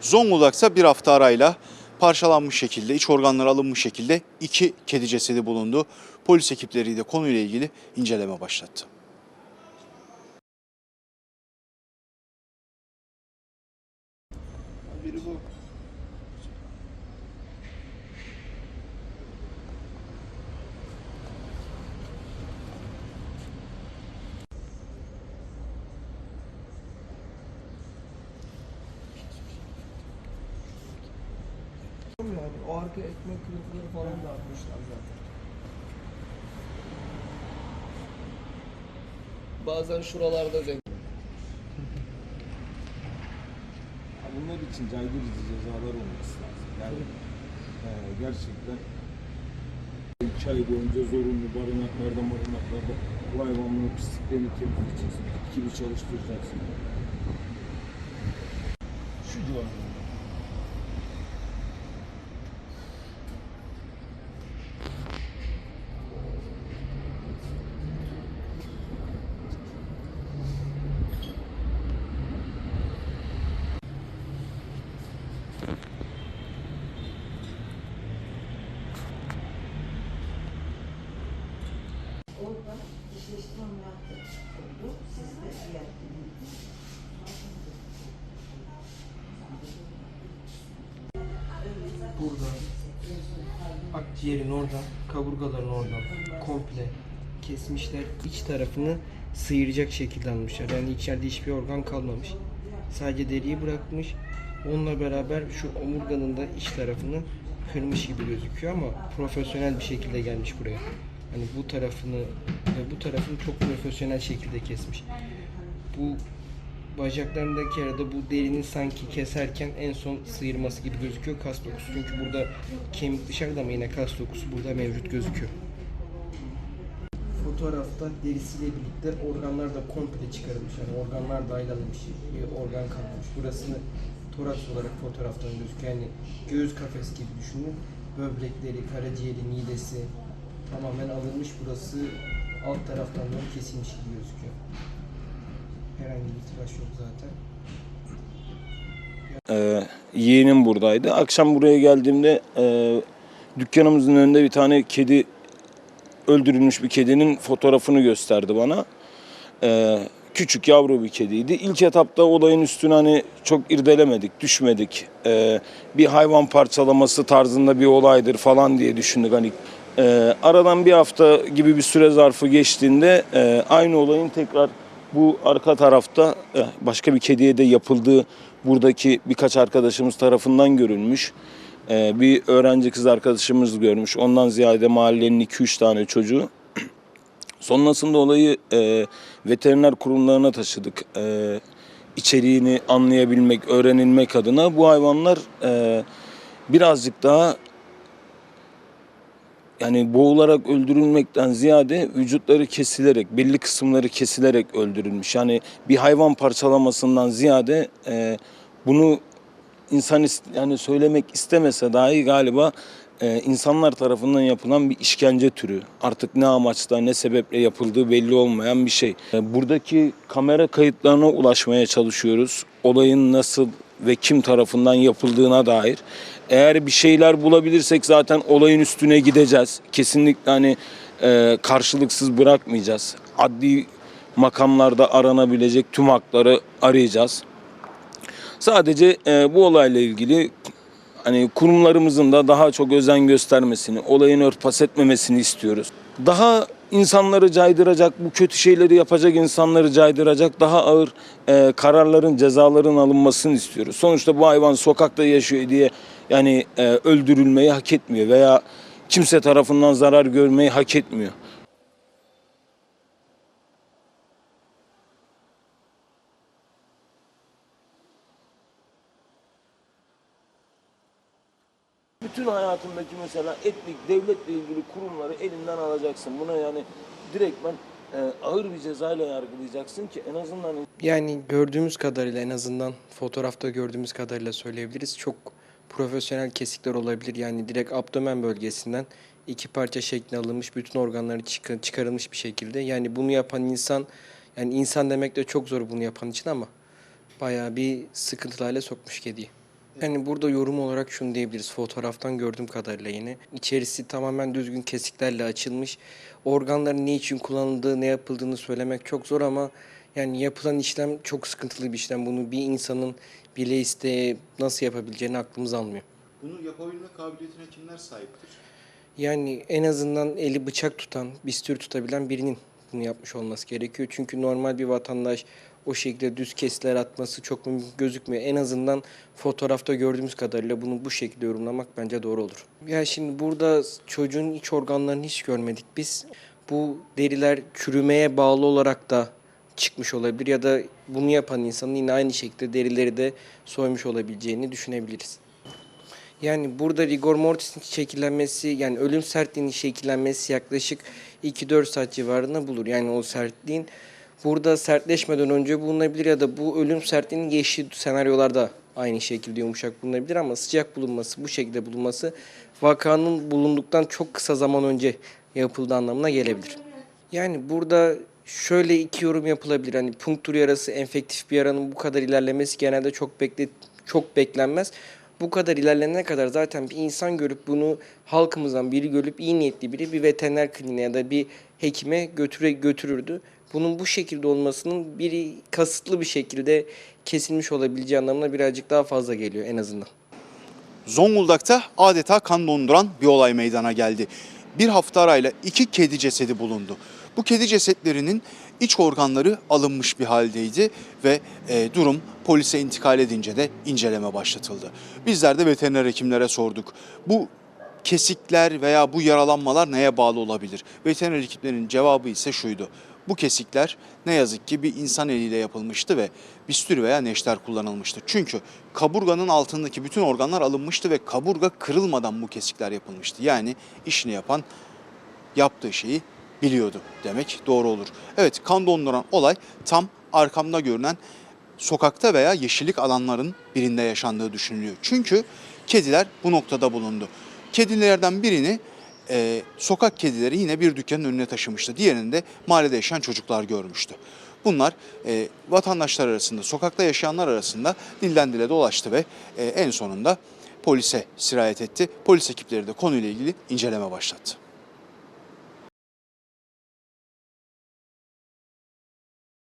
Zonguldak'ta bir hafta arayla parçalanmış şekilde, iç organları alınmış şekilde iki kedi cesedi bulundu. Polis ekipleri de konuyla ilgili inceleme başlattı. Biri bu. O arka ekmek kırıntıları falan da atmışlar zaten. Bazen şuralarda denk. Ya Bunlar için caydırıcı cezalar olması lazım. Yani e, gerçekten iki ay boyunca zorunlu barınaklarda barınaklarda bu hayvanların pisliklerini temizleyeceksin. İt gibi çalıştıracaksın. Şu civarında. Diğer Burada. Akciğerin oradan, kaburgaların oradan komple kesmişler. İç tarafını sıyıracak şekilde almışlar. Yani içeride hiçbir organ kalmamış. Sadece deriyi bırakmış. Onunla beraber şu omurganın da iç tarafını kırmış gibi gözüküyor ama profesyonel bir şekilde gelmiş buraya. Hani bu tarafını ve bu tarafını çok profesyonel şekilde kesmiş. Bu bacaklarındaki arada bu derinin sanki keserken en son sıyırması gibi gözüküyor kas dokusu. Çünkü burada kemik dışarıda ama yine kas dokusu burada mevcut gözüküyor. Fotoğrafta derisiyle birlikte organlar da komple çıkarılmış. Yani organlar dahil alınmış. Bir organ kalmamış. Burasını toraks olarak fotoğraftan gözüküyor. Yani göğüs kafes gibi düşünün. Böbrekleri, karaciğeri, midesi tamamen alınmış. Burası alt taraftan da kesilmiş gibi gözüküyor. Herhangi bir tıraş yok zaten. Ee, yeğenim buradaydı. Akşam buraya geldiğimde e, dükkanımızın önünde bir tane kedi öldürülmüş bir kedinin fotoğrafını gösterdi bana. Ee, küçük yavru bir kediydi. İlk etapta olayın üstüne hani çok irdelemedik, düşmedik. Ee, bir hayvan parçalaması tarzında bir olaydır falan diye düşündük. Hani e, aradan bir hafta gibi bir süre zarfı geçtiğinde e, aynı olayın tekrar bu arka tarafta e, başka bir kediye de yapıldığı buradaki birkaç arkadaşımız tarafından görülmüş. E, bir öğrenci kız arkadaşımız görmüş. Ondan ziyade mahallenin 2-3 tane çocuğu. Sonrasında olayı e, veteriner kurumlarına taşıdık. İçeriğini anlayabilmek, öğrenilmek adına bu hayvanlar birazcık daha yani boğularak öldürülmekten ziyade vücutları kesilerek, belli kısımları kesilerek öldürülmüş. Yani bir hayvan parçalamasından ziyade e, bunu insan yani söylemek istemese dahi galiba e, insanlar tarafından yapılan bir işkence türü. Artık ne amaçla ne sebeple yapıldığı belli olmayan bir şey. E, buradaki kamera kayıtlarına ulaşmaya çalışıyoruz. Olayın nasıl ve kim tarafından yapıldığına dair. Eğer bir şeyler bulabilirsek zaten olayın üstüne gideceğiz. Kesinlikle hani e, karşılıksız bırakmayacağız. Adli makamlarda aranabilecek tüm hakları arayacağız. Sadece e, bu olayla ilgili hani kurumlarımızın da daha çok özen göstermesini, olayın örtbas etmemesini istiyoruz. Daha insanları caydıracak, bu kötü şeyleri yapacak insanları caydıracak daha ağır e, kararların, cezaların alınmasını istiyoruz. Sonuçta bu hayvan sokakta yaşıyor diye yani e, öldürülmeyi hak etmiyor veya kimse tarafından zarar görmeyi hak etmiyor. Bütün hayatındaki mesela etnik, devletle ilgili kurumları elinden alacaksın. Buna yani direktmen e, ağır bir cezayla yargılayacaksın ki en azından Yani gördüğümüz kadarıyla en azından fotoğrafta gördüğümüz kadarıyla söyleyebiliriz. Çok profesyonel kesikler olabilir. Yani direkt abdomen bölgesinden iki parça şeklinde alınmış bütün organları çıkar- çıkarılmış bir şekilde. Yani bunu yapan insan yani insan demek de çok zor bunu yapan için ama bayağı bir sıkıntılarla sokmuş kediyi. Yani burada yorum olarak şunu diyebiliriz. Fotoğraftan gördüğüm kadarıyla yine. İçerisi tamamen düzgün kesiklerle açılmış. Organların ne için kullanıldığı, ne yapıldığını söylemek çok zor ama yani yapılan işlem çok sıkıntılı bir işlem. Bunu bir insanın bile isteye nasıl yapabileceğini aklımız almıyor. Bunu yapabilme kabiliyetine kimler sahiptir? Yani en azından eli bıçak tutan, bistür tutabilen birinin bunu yapmış olması gerekiyor. Çünkü normal bir vatandaş o şekilde düz kesiler atması çok mümkün gözükmüyor. En azından fotoğrafta gördüğümüz kadarıyla bunu bu şekilde yorumlamak bence doğru olur. Ya şimdi burada çocuğun iç organlarını hiç görmedik biz. Bu deriler çürümeye bağlı olarak da çıkmış olabilir ya da bunu yapan insanın yine aynı şekilde derileri de soymuş olabileceğini düşünebiliriz. Yani burada rigor mortis'in şekillenmesi yani ölüm sertliğinin şekillenmesi yaklaşık 2-4 saat civarında bulur. Yani o sertliğin burada sertleşmeden önce bulunabilir ya da bu ölüm sertliğinin geçtiği senaryolarda aynı şekilde yumuşak bulunabilir ama sıcak bulunması, bu şekilde bulunması vakanın bulunduktan çok kısa zaman önce yapıldığı anlamına gelebilir. Yani burada şöyle iki yorum yapılabilir. Hani punktur yarası enfektif bir yaranın bu kadar ilerlemesi genelde çok bekle çok beklenmez. Bu kadar ilerlenene kadar zaten bir insan görüp bunu halkımızdan biri görüp iyi niyetli biri bir veteriner kliniğe ya da bir hekime götüre götürürdü. Bunun bu şekilde olmasının biri kasıtlı bir şekilde kesilmiş olabileceği anlamına birazcık daha fazla geliyor en azından. Zonguldak'ta adeta kan donduran bir olay meydana geldi. Bir hafta arayla iki kedi cesedi bulundu. Bu kedi cesetlerinin iç organları alınmış bir haldeydi ve e, durum polise intikal edince de inceleme başlatıldı. Bizler de veteriner hekimlere sorduk. Bu kesikler veya bu yaralanmalar neye bağlı olabilir? Veteriner hekimlerin cevabı ise şuydu. Bu kesikler ne yazık ki bir insan eliyle yapılmıştı ve bistür veya neşter kullanılmıştı. Çünkü kaburganın altındaki bütün organlar alınmıştı ve kaburga kırılmadan bu kesikler yapılmıştı. Yani işini yapan yaptığı şeyi biliyordu demek doğru olur. Evet kan donduran olay tam arkamda görünen sokakta veya yeşillik alanların birinde yaşandığı düşünülüyor. Çünkü kediler bu noktada bulundu. Kedilerden birini e, sokak kedileri yine bir dükkanın önüne taşımıştı. Diğerini de mahallede yaşayan çocuklar görmüştü. Bunlar e, vatandaşlar arasında, sokakta yaşayanlar arasında dilden dile dolaştı ve e, en sonunda polise sirayet etti. Polis ekipleri de konuyla ilgili inceleme başlattı.